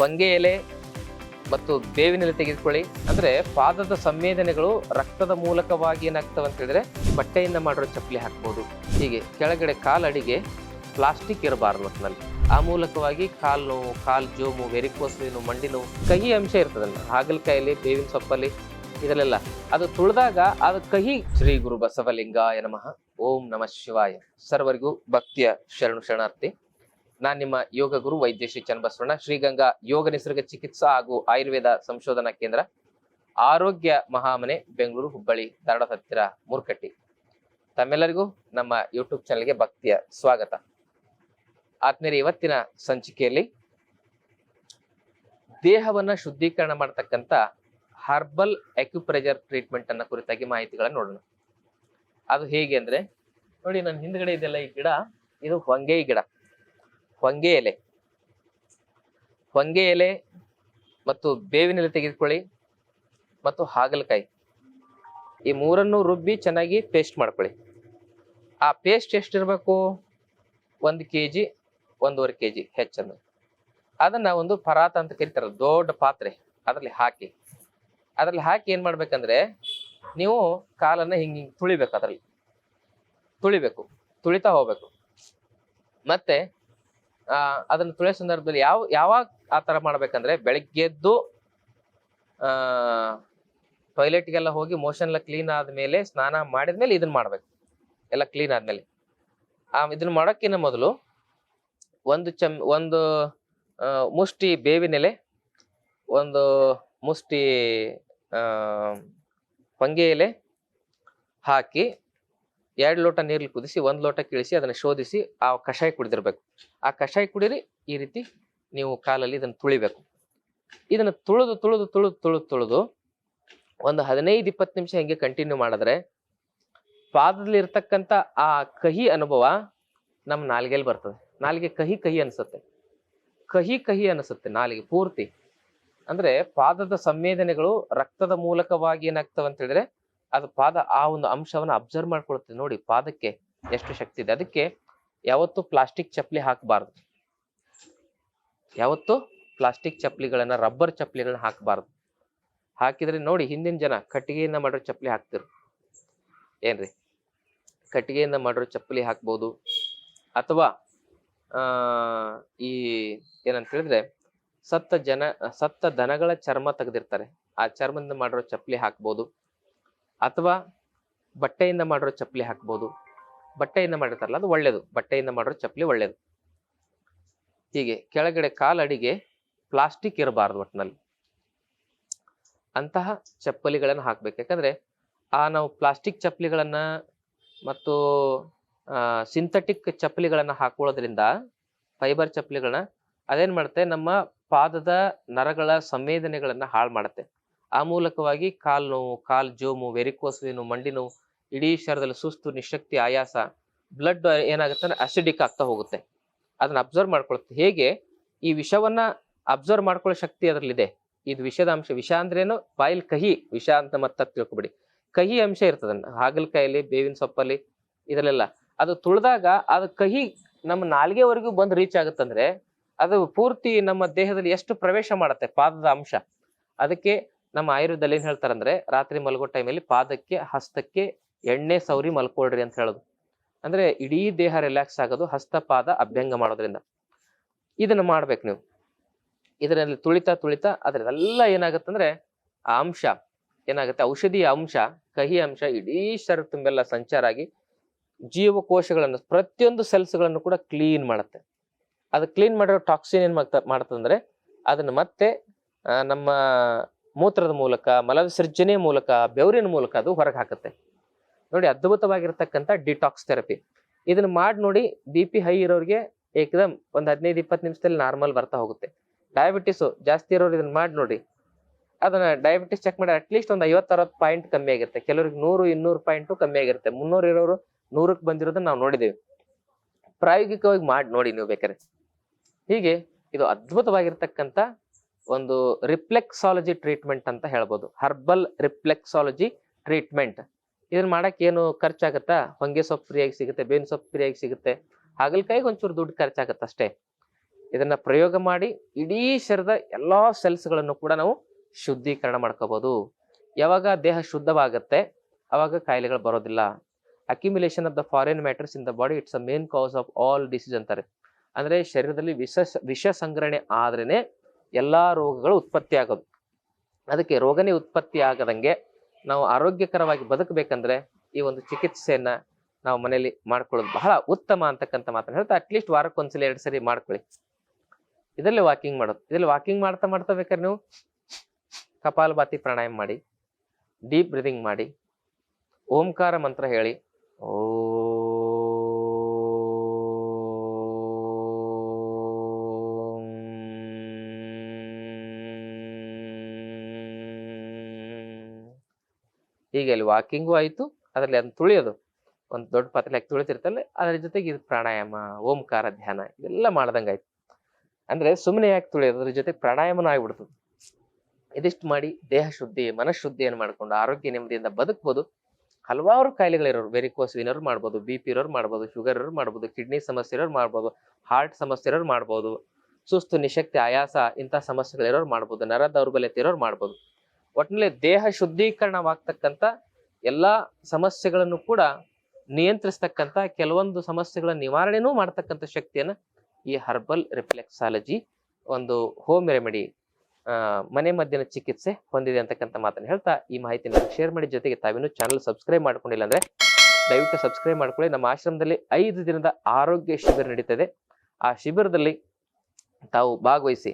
ಹೊಂಗೆ ಎಲೆ ಮತ್ತು ಬೇವಿನ ಎಲೆ ತೆಗೆದುಕೊಳ್ಳಿ. ಅಂದ್ರೆ ಪಾದದ ಸಂವೇದನೆಗಳು ರಕ್ತದ ಮೂಲಕವಾಗಿ ಏನಾಗ್ತವೆ ಅಂತ ಹೇಳಿದ್ರೆ ಬಟ್ಟೆಯಿಂದ ಮಾಡಿರೋ ಚಪ್ಪಲಿ ಹಾಕ್ಬೋದು. ಹೀಗೆ ಕೆಳಗಡೆ ಕಾಲಡಿಗೆ ಪ್ಲಾಸ್ಟಿಕ್ ಇರಬಾರ್ದು ಒಟ್ಟಿನಲ್ಲಿ ಆ ಮೂಲಕವಾಗಿ ಕಾಲು ನೋವು, ಕಾಲು ಜೋಮು, ವೆರಿಕೋಸ್ ಮಂಡಿ ನೋವು, ಕಹಿ ಅಂಶ ಇರ್ತದಲ್ಲ, ಹಾಗಲಕಾಯಲ್ಲಿ, ಬೇವಿನ ಸೊಪ್ಪಲ್ಲಿ ಇದರಲ್ಲೆಲ್ಲ ಅದು ತುಳಿದಾಗ ಅದು ಕಹಿ. ಶ್ರೀ ಗುರು ಬಸವಲಿಂಗಾಯ ನಮಃ. ಓಂ ನಮಃ ಶಿವಾಯ. ಸರ್ವರಿಗೂ ಭಕ್ತಿಯ ಶರಣು ಶರಣಾರ್ಥಿ. ನಾನ್ ನಿಮ್ಮ ಯೋಗ ಗುರು ವೈದ್ಯ ಶ್ರೀ ಚನ್ನಬಸವಣ್ಣ, ಶ್ರೀಗಂಗಾ ಯೋಗ ನಿಸರ್ಗ ಚಿಕಿತ್ಸಾ ಹಾಗೂ ಆಯುರ್ವೇದ ಸಂಶೋಧನಾ ಕೇಂದ್ರ, ಆರೋಗ್ಯ ಮಹಾಮನೆ, ಬೆಂಗಳೂರು ಹುಬ್ಬಳ್ಳಿ, ಧಾರವಾಡ ಹತ್ತಿರ, ಮೂರ್ಕಟ್ಟಿ. ತಮ್ಮೆಲ್ಲರಿಗೂ ನಮ್ಮ ಯೂಟ್ಯೂಬ್ ಚಾನಲ್ಗೆ ಭಕ್ತಿಯ ಸ್ವಾಗತ. ಆತ್ಮೇಲೆ ಇವತ್ತಿನ ಸಂಚಿಕೆಯಲ್ಲಿ ದೇಹವನ್ನ ಶುದ್ಧೀಕರಣ ಮಾಡತಕ್ಕಂತ ಹರ್ಬಲ್ ಅಕ್ಯುಪ್ರೆಜರ್ ಟ್ರೀಟ್ಮೆಂಟ್ ಅನ್ನ ಕುರಿತಾಗಿ ಮಾಹಿತಿಗಳನ್ನ ನೋಡೋಣ. ಅದು ಹೇಗೆ ಅಂದ್ರೆ, ನೋಡಿ ನನ್ನ ಹಿಂದ್ಗಡೆ ಇದೆಲ್ಲ ಈ ಗಿಡ, ಇದು ಹೊಂಗೆ ಗಿಡ. ಹೊಂಗೆ ಎಲೆ. ಹೊಂಗೆ ಎಲೆ ಮತ್ತು ಬೇವಿನ ಎಲೆ ತೆಗೆದುಕೊಳ್ಳಿ ಮತ್ತು ಹಾಗಲಕಾಯಿ. ಈ ಮೂರನ್ನು ರುಬ್ಬಿ ಚೆನ್ನಾಗಿ ಪೇಸ್ಟ್ ಮಾಡ್ಕೊಳ್ಳಿ. ಆ ಪೇಸ್ಟ್ ಎಷ್ಟಿರಬೇಕು? ಒಂದು ಕೆ ಜಿ ಒಂದೂವರೆ ಕೆ ಜಿ ಹೆಚ್ಚನ್ನು. ಅದನ್ನು ಒಂದು ಪರಾತ ಅಂತ ಕರೀತಾರೆ, ದೊಡ್ಡ ಪಾತ್ರೆ ಅದರಲ್ಲಿ ಹಾಕಿ. ಅದರಲ್ಲಿ ಹಾಕಿ ಏನು ಮಾಡ್ಬೇಕಂದ್ರೆ ನೀವು ಕಾಲನ್ನು ಹಿಂಗೆ ಹಿಂಗೆ ತುಳಿಬೇಕು ಅದರಲ್ಲಿ. ತುಳಿಬೇಕು, ತುಳಿತಾ ಹೋಗ್ಬೇಕು. ಮತ್ತೆ ಅದನ್ನ ತುಳಿಯೋ ಸಂದರ್ಭದಲ್ಲಿ ಯಾವ, ಯಾವಾಗ ಆ ತರ ಮಾಡ್ಬೇಕಂದ್ರೆ ಬೆಳಿಗ್ಗೆ ಎದ್ದು, ಆ ಟಾಯ್ಲೆಟ್ಗೆಲ್ಲ ಹೋಗಿ ಮೋಷನ್ ಎಲ್ಲ ಕ್ಲೀನ್ ಆದ್ಮೇಲೆ ಸ್ನಾನ ಮಾಡಿದ್ಮೇಲೆ ಇದನ್ನ ಮಾಡ್ಬೇಕು. ಎಲ್ಲ ಕ್ಲೀನ್ ಆದ್ಮೇಲೆ. ಆ, ಇದನ್ನ ಮಾಡೋಕ್ಕಿಂತ ಮೊದಲು ಒಂದು ಚಮ್, ಒಂದು ಮುಷ್ಟಿ ಬೇವಿನ ಎಲೆ, ಒಂದು ಮುಷ್ಟಿ ಹೊಂಗೆ ಎಲೆ ಹಾಕಿ ಎರಡು ಲೋಟ ನೀರಲ್ಲಿ ಕುದಿಸಿ, ಒಂದು ಲೋಟ ಕಿಳಿಸಿ, ಅದನ್ನು ಶೋಧಿಸಿ ಆ ಕಷಾಯ ಕುಡಿದಿರ್ಬೇಕು. ಆ ಕಷಾಯ ಕುಡಿರಿ, ಈ ರೀತಿ ನೀವು ಕಾಲಲ್ಲಿ ಇದನ್ನು ತುಳಿಬೇಕು. ಇದನ್ನು ತುಳಿದು ತುಳಿದು ತುಳಿದು ತುಳಿದು ತುಳಿದು ಒಂದು ಹದಿನೈದು, ಇಪ್ಪತ್ತು ನಿಮಿಷ ಹಿಂಗೆ ಕಂಟಿನ್ಯೂ ಮಾಡಿದ್ರೆ ಪಾದದಲ್ಲಿ ಇರ್ತಕ್ಕಂಥ ಆ ಕಹಿ ಅನುಭವ ನಮ್ಮ ನಾಲಿಗೆಯಲ್ಲಿ ಬರ್ತದೆ. ನಾಲಿಗೆ ಕಹಿ ಕಹಿ ಅನಿಸುತ್ತೆ. ಕಹಿ ಕಹಿ ಅನಿಸುತ್ತೆ ನಾಲಿಗೆ ಪೂರ್ತಿ. ಅಂದ್ರೆ ಪಾದದ ಸಂವೇದನೆಗಳು ರಕ್ತದ ಮೂಲಕವಾಗಿ ಏನಾಗ್ತವೆ ಅಂತ ಹೇಳಿದ್ರೆ ಅದು ಪಾದ ಆ ಒಂದು ಅಂಶವನ್ನ ಅಬ್ಸರ್ವ್ ಮಾಡ್ಕೊಳುತ್ತೆ ನೋಡಿ, ಪಾದಕ್ಕೆ ಎಷ್ಟು ಶಕ್ತಿ ಇದೆ. ಅದಕ್ಕೆ ಯಾವತ್ತು ಪ್ಲಾಸ್ಟಿಕ್ ಚಪ್ಪಲಿ ಹಾಕಬಾರ್ದು. ಯಾವತ್ತು ಪ್ಲಾಸ್ಟಿಕ್ ಚಪ್ಪಲಿಗಳನ್ನ ರಬ್ಬರ್ ಚಪ್ಪಲಿಗಳನ್ನ ಹಾಕಬಾರ್ದು. ಹಾಕಿದ್ರೆ ನೋಡಿ, ಹಿಂದಿನ ಜನ ಕಟ್ಟಿಗೆಯಿಂದ ಮಾಡಿರೋ ಚಪ್ಪಲಿ ಹಾಕ್ತಿರು ಏನ್ರಿ? ಕಟ್ಟಿಗೆಯಿಂದ ಮಾಡಿರೋ ಚಪ್ಪಲಿ ಹಾಕ್ಬೋದು. ಅಥವಾ ಈ ಏನಂತ ಹೇಳಿದ್ರೆ ಸತ್ತ ಜನ, ಸತ್ತ ದನಗಳ ಚರ್ಮ ತೆಗೆದಿರ್ತಾರೆ. ಆ ಚರ್ಮದಿಂದ ಮಾಡಿರೋ ಚಪ್ಪಲಿ ಹಾಕ್ಬೋದು. ಅಥವಾ ಬಟ್ಟೆಯಿಂದ ಮಾಡಿರೋ ಚಪ್ಪಲಿ ಹಾಕ್ಬೋದು. ಬಟ್ಟೆಯಿಂದ ಮಾಡಿರ್ತಾರಲ್ಲ, ಅದು ಒಳ್ಳೆಯದು ಬಟ್ಟೆಯಿಂದ ಮಾಡಿರೋ ಚಪ್ಪಲಿ ಒಳ್ಳೆಯದು ಹೀಗೆ ಕೆಳಗಡೆ ಕಾಲಡಿಗೆ ಪ್ಲಾಸ್ಟಿಕ್ ಇರಬಾರ್ದು ಒಟ್ಟಿನಲ್ಲಿ ಅಂತಹ ಚಪ್ಪಲಿಗಳನ್ನು ಹಾಕ್ಬೇಕು. ಯಾಕಂದ್ರೆ ಆ ನಾವು ಪ್ಲಾಸ್ಟಿಕ್ ಚಪ್ಪಲಿಗಳನ್ನು ಮತ್ತು ಸಿಂಥೆಟಿಕ್ ಚಪ್ಪಲಿಗಳನ್ನು ಹಾಕೊಳ್ಳೋದ್ರಿಂದ ಫೈಬರ್ ಚಪ್ಪಲಿಗಳನ್ನ ಅದೇನ್ ಮಾಡುತ್ತೆ? ನಮ್ಮ ಪಾದದ ನರಗಳ ಸಂವೇದನೆಗಳನ್ನು ಹಾಳು ಮಾಡುತ್ತೆ. ಆ ಮೂಲಕವಾಗಿ ಕಾಲು ನೋವು, ಕಾಲು ಜೋಮು, ವೆರಿಕೋಸ್ ನೋವು ಮಂಡಿ ನೋವು, ಇಡೀ ಶರದಲ್ಲಿ ಸುಸ್ತು, ನಿಶಕ್ತಿ, ಆಯಾಸ ಬ್ಲಡ್ ಏನಾಗುತ್ತೆ ಅಂದ್ರೆ ಅಸಿಡಿಕ್ ಆಗ್ತಾ ಹೋಗುತ್ತೆ. ಅದನ್ನ ಅಬ್ಸರ್ವ್ ಮಾಡ್ಕೊಳುತ್ತೆ ಹೇಗೆ? ಈ ವಿಷವನ್ನ ಅಬ್ಸರ್ವ್ ಮಾಡ್ಕೊಳ್ಳೋ ಶಕ್ತಿ ಅದರಲ್ಲಿದೆ. ಇದು ವಿಷದ ಅಂಶ. ವಿಷ ಅಂದ್ರೇನು ಬಾಯಿಲ್ ಕಹಿ. ವಿಷ ಅಂತ ಮತ್ತೆ ತಿಳ್ಕೊಬಿಡಿ. ಕಹಿ ಅಂಶ ಇರ್ತದ ಹಾಗಲಕಾಯಲ್ಲಿ ಬೇವಿನ ಸೊಪ್ಪಲ್ಲಿ, ಇದರಲ್ಲೆಲ್ಲ. ಅದು ತುಳಿದಾಗ ಅದು ಕಹಿ ನಮ್ಮ ನಾಲ್ಗೆವರೆಗೂ ಬಂದು ರೀಚ್ ಆಗುತ್ತಂದ್ರೆ ಅದು ಪೂರ್ತಿ ನಮ್ಮ ದೇಹದಲ್ಲಿ ಎಷ್ಟು ಪ್ರವೇಶ ಮಾಡುತ್ತೆ? ಪಾದದ ಅಂಶ. ಅದಕ್ಕೆ ನಮ್ಮ ಆಯುರ್ವೇದದಲ್ಲಿ ಏನ್ ಹೇಳ್ತಾರಂದ್ರೆ, ರಾತ್ರಿ ಮಲಗೋ ಟೈಮಲ್ಲಿ ಪಾದಕ್ಕೆ, ಹಸ್ತಕ್ಕೆ ಎಣ್ಣೆ ಸೌರಿ ಮಲ್ಕೊಳ್ರಿ ಅಂತ ಹೇಳೋದು. ಅಂದ್ರೆ ಇಡೀ ದೇಹ ರಿಲ್ಯಾಕ್ಸ್ ಆಗೋದು ಹಸ್ತ ಪಾದ ಅಭ್ಯಂಗ ಮಾಡೋದ್ರಿಂದ. ಇದನ್ನ ಮಾಡ್ಬೇಕು ನೀವು. ಇದರಲ್ಲಿ ತುಳಿತಾ ತುಳಿತಾ ಅದ್ರದೆಲ್ಲ ಏನಾಗತ್ತಂದ್ರೆ ಆ ಅಂಶ, ಏನಾಗುತ್ತೆ? ಔಷಧಿಯ ಅಂಶ, ಕಹಿ ಅಂಶ, ಇಡೀ ಶರೀರ ತುಂಬೆಲ್ಲ ಸಂಚಾರ ಆಗಿ ಜೀವಕೋಶಗಳನ್ನು, ಪ್ರತಿಯೊಂದು ಸೆಲ್ಸ್ಗಳನ್ನು ಕೂಡ ಕ್ಲೀನ್ ಮಾಡುತ್ತೆ. ಅದು ಕ್ಲೀನ್ ಮಾಡಿರೋ ಟಾಕ್ಸಿನ್ ಏನ್ ಮಾಡ್ತಾ, ಮಾಡ್ತದಂದ್ರೆ, ಅದನ್ನ ಮತ್ತೆ ನಮ್ಮ ಮೂತ್ರದ ಮೂಲಕ, ಮಲವಿಸರ್ಜನೆ ಮೂಲಕ, ಬೆವರಿನ ಮೂಲಕ ಅದು ಹೊರಗೆ ಹಾಕುತ್ತೆ. ನೋಡಿ, ಅದ್ಭುತವಾಗಿರ್ತಕ್ಕಂಥ ಡಿಟಾಕ್ಸ್ ಥೆರಪಿ ಇದನ್ನ ಮಾಡಿ ನೋಡಿ ಬಿ ಪಿ ಹೈ ಇರೋರಿಗೆ ಏಕದಮ್ ಒಂದು ಹದಿನೈದು, ಇಪ್ಪತ್ತು ನಿಮಿಷದಲ್ಲಿ ನಾರ್ಮಲ್ ಬರ್ತಾ ಹೋಗುತ್ತೆ. ಡಯಾಬಿಟಿಸು ಜಾಸ್ತಿ ಇರೋರು ಇದನ್ನ ಮಾಡಿ ನೋಡಿ. ಅದನ್ನ ಡಯಾಬಿಟಿಸ್ ಚೆಕ್ ಮಾಡಿ ಅಟ್ಲೀಸ್ಟ್ ಒಂದು ಐವತ್ತು ಅರವತ್ತು ಪಾಯಿಂಟ್ ಕಮ್ಮಿ ಆಗಿರುತ್ತೆ ಕೆಲವ್ರಿಗೆ ನೂರು, ಇನ್ನೂರು ಪಾಯಿಂಟು ಕಮ್ಮಿ ಆಗಿರುತ್ತೆ. ಮುನ್ನೂರು ಇರೋರು ನೂರಕ್ಕೆ ಬಂದಿರೋದನ್ನ ನಾವು ನೋಡಿದ್ದೇವೆ ಪ್ರಾಯೋಗಿಕವಾಗಿ ಮಾಡಿ ನೋಡಿ ನೀವು ಬೇಕಾದ್ರೆ. ಹೀಗೆ ಇದು ಅದ್ಭುತವಾಗಿರ್ತಕ್ಕಂಥ ಒಂದು ರಿಫ್ಲೆಕ್ಸಾಲಜಿ ಟ್ರೀಟ್ಮೆಂಟ್ ಅಂತ ಹೇಳ್ಬೋದು. Herbal reflexology treatment. ಇದನ್ನ ಮಾಡಕ್ಕೆ ಏನು ಖರ್ಚಾಗತ್ತಾ? ಹೊಂಗೆ ಸೊಪ್ಪು ಫ್ರೀಯಾಗಿ ಸಿಗುತ್ತೆ, ಬೇವಿನ ಸೊಪ್ಪು ಫ್ರೀಯಾಗಿ ಸಿಗುತ್ತೆ. ಹಾಗಲಕಾಯಿಗೆ ಒಂಚೂರು ದುಡ್ಡು ಖರ್ಚಾಗತ್ತೆ ಅಷ್ಟೇ ಇದನ್ನ ಪ್ರಯೋಗ ಮಾಡಿ ಇಡೀ ಶರೀರದ ಎಲ್ಲಾ ಸೆಲ್ಸ್ಗಳನ್ನು ಕೂಡ ನಾವು ಶುದ್ಧೀಕರಣ ಮಾಡ್ಕೋಬಹುದು ಯಾವಾಗ ದೇಹ ಶುದ್ಧವಾಗುತ್ತೆ, ಅವಾಗ ಕಾಯಿಲೆಗಳು ಬರೋದಿಲ್ಲ. Accumulation of the foreign matters in the body it's a main cause of all disease ಅಂತಾರೆ. ಅಂದ್ರೆ ಶರೀರದಲ್ಲಿ ವಿಷ ವಿಷ ಸಂಗ್ರಹಣೆ ಆದ್ರೇನೆ ಎಲ್ಲಾ ರೋಗಗಳು ಉತ್ಪತ್ತಿ ಆಗೋದು. ಅದಕ್ಕೆ ರೋಗನೇ ಉತ್ಪತ್ತಿ ಆಗದಂಗೆ ನಾವು ಆರೋಗ್ಯಕರವಾಗಿ ಬದುಕಬೇಕಂದ್ರೆ ಈ ಒಂದು ಚಿಕಿತ್ಸೆಯನ್ನ ನಾವು ಮನೆಯಲ್ಲಿ ಮಾಡ್ಕೊಳ್ಳೋದು ಬಹಳ ಉತ್ತಮ ಅಂತಕ್ಕಂಥ ಮಾತನ್ನ ಹೇಳ್ತಾ ಅಟ್ಲೀಸ್ಟ್ ವಾರಕ್ಕೊಂದ್ಸಲ ಎರಡು ಸರಿ ಮಾಡ್ಕೊಳ್ಳಿ. ಇದರಲ್ಲಿ ವಾಕಿಂಗ್ ಮಾಡೋದು. ಇದರಲ್ಲಿ ವಾಕಿಂಗ್ ಮಾಡ್ತಾ ಮಾಡ್ತಾ ಬೇಕಾದ್ರೆ ನೀವು ಕಪಾಲಭಾತಿ ಪ್ರಾಣಾಯಾಮ ಮಾಡಿ ಡೀಪ್ ಬ್ರೀದಿಂಗ್ ಮಾಡಿ, ಓಂಕಾರ ಮಂತ್ರ ಹೇಳಿ, ಓಂ ಹೀಗೆ ಅಲ್ಲಿ ವಾಕಿಂಗು ಆಯಿತು, ಅದರಲ್ಲಿ ಅದನ್ನ ತುಳಿಯೋದು. ಒಂದು ದೊಡ್ಡ ಪಾತ್ರೆ ಹಾಕಿ ತುಳಿತಿರ್ತಲ್ಲ, ಅದ್ರ ಜೊತೆಗೆ ಇದು ಪ್ರಾಣಾಯಾಮ, ಓಂಕಾರ, ಧ್ಯಾನ ಇದೆಲ್ಲ ಮಾಡ್ದಂಗೆ ಆಯ್ತು. ಅಂದ್ರೆ ಸುಮ್ಮನೆ ಯಾಕೆ ತುಳಿಯೋದು? ಅದ್ರ ಜೊತೆ ಪ್ರಾಣಾಯಾಮನೂ ಆಗಿಬಿಡ್ತದೆ. ಇದಿಷ್ಟು ಮಾಡಿ ದೇಹ ಶುದ್ಧಿ ಮನಃಶುದ್ಧಿಯನ್ನು ಮಾಡ್ಕೊಂಡು ಆರೋಗ್ಯ ನೆಮ್ಮದಿಯಿಂದ ಬದುಕ್ಬೋದು. ಹಲವಾರು ಕಾಯಿಲೆಗಳಿರೋರು ವೆರಿಕೋಸ್ ವಿನರ್ ಮಾಡ್ಬೋದು ಬಿ ಪಿ ಇರೋರು ಮಾಡ್ಬೋದು ಶುಗರ್ ಇರೋರು ಮಾಡ್ಬೋದು ಕಿಡ್ನಿ ಸಮಸ್ಯೆ ಇರೋರು ಮಾಡ್ಬೋದು ಹಾರ್ಟ್ ಸಮಸ್ಯೆ ಇರೋರು ಮಾಡ್ಬೋದು, ಸುಸ್ತು, ನಿಶಕ್ತಿ, ಆಯಾಸ ಇಂಥ ಸಮಸ್ಯೆಗಳಿರೋರು ಮಾಡ್ಬೋದು, ನರ ದೌರ್ಬಲ್ಯತೆ ಇರೋರು ಮಾಡ್ಬೋದು. ಒಟ್ಟಿನಲ್ಲಿ ದೇಹ ಶುದ್ಧೀಕರಣವಾಗ್ತಕ್ಕಂಥ ಎಲ್ಲಾ ಸಮಸ್ಯೆಗಳನ್ನು ಕೂಡ ನಿಯಂತ್ರಿಸ್ತಕ್ಕಂಥ ಕೆಲವೊಂದು ಸಮಸ್ಯೆಗಳ ನಿವಾರಣೆನೂ ಮಾಡ್ತಕ್ಕಂಥ ಶಕ್ತಿಯನ್ನು ಈ ಹರ್ಬಲ್ ರಿಫ್ಲೆಕ್ಸಾಲಜಿ ಒಂದು ಹೋಮ್ ರೆಮಿಡಿ ಮನೆ ಮದ್ದಿನ ಚಿಕಿತ್ಸೆ ಹೊಂದಿದೆ ಅಂತಕ್ಕಂಥ ಮಾತನ್ನು ಹೇಳ್ತಾ ಈ ಮಾಹಿತಿನ ಶೇರ್ ಮಾಡಿ ಜೊತೆಗೆ ತಾವಿನ ಚಾನಲ್ ಸಬ್ಸ್ಕ್ರೈಬ್ ಮಾಡ್ಕೊಂಡಿಲ್ಲ ಅಂದರೆ ದಯವಿಟ್ಟು ಸಬ್ಸ್ಕ್ರೈಬ್ ಮಾಡ್ಕೊಳ್ಳಿ. ನಮ್ಮ ಆಶ್ರಮದಲ್ಲಿ ಐದು ದಿನದ ಆರೋಗ್ಯ ಶಿಬಿರ ನಡೀತದೆ ಆ ಶಿಬಿರದಲ್ಲಿ ತಾವು ಭಾಗವಹಿಸಿ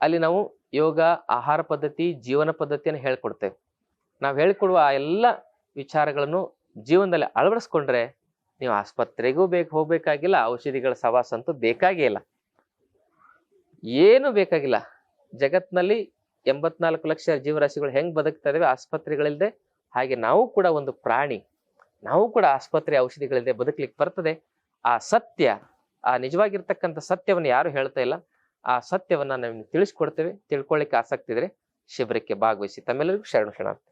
ಅಲ್ಲಿ ನಾವು ಯೋಗ, ಆಹಾರ ಪದ್ಧತಿ, ಜೀವನ ಪದ್ಧತಿಯನ್ನು ಹೇಳ್ಕೊಡ್ತೇವೆ. ನಾವು ಹೇಳ್ಕೊಡುವ ಆ ಎಲ್ಲ ವಿಚಾರಗಳನ್ನು ಜೀವನದಲ್ಲಿ ಅಳವಡಿಸ್ಕೊಂಡ್ರೆ ನೀವು ಆಸ್ಪತ್ರೆಗೂ ಬೇಕು ಹೋಗ್ಬೇಕಾಗಿಲ್ಲ, ಔಷಧಿಗಳ ಸವಾಸ ಅಂತೂ ಬೇಕಾಗೇ ಇಲ್ಲ. ಏನು ಬೇಕಾಗಿಲ್ಲ. ಜಗತ್ನಲ್ಲಿ ಎಂಬತ್ನಾಲ್ಕು ಲಕ್ಷ ಜೀವರಾಶಿಗಳು ಹೆಂಗೆ ಬದುಕ್ತಾ ಇದಾವೆ ಆಸ್ಪತ್ರೆಗಳಿಲ್ಲದೆ ಹಾಗೆ ನಾವು ಕೂಡ ಒಂದು ಪ್ರಾಣಿ, ನಾವು ಕೂಡ ಆಸ್ಪತ್ರೆ ಔಷಧಿಗಳಿಲ್ಲದೆ ಬದುಕಲಿಕ್ಕೆ ಬರ್ತದೆ. ಆ ಸತ್ಯ, ಆ ನಿಜವಾಗಿರ್ತಕ್ಕಂಥ ಸತ್ಯವನ್ನು ಯಾರು ಹೇಳ್ತಾ ಇಲ್ಲ. ಆ ಸತ್ಯವನ್ನ ನಾವು ತಿಳಿಸ್ಕೊಡ್ತೇವೆ. ತಿಳ್ಕೊಳ್ಳಿಕ್ಕೆ ಆಸಕ್ತಿ ಇದ್ರೆ ಶಿಬಿರಕ್ಕೆ ಭಾಗವಹಿಸಿ. ತಮ್ಮೆಲ್ಲರಿಗೂ ಶರಣ ಶರಣಾರ್ಥಿ.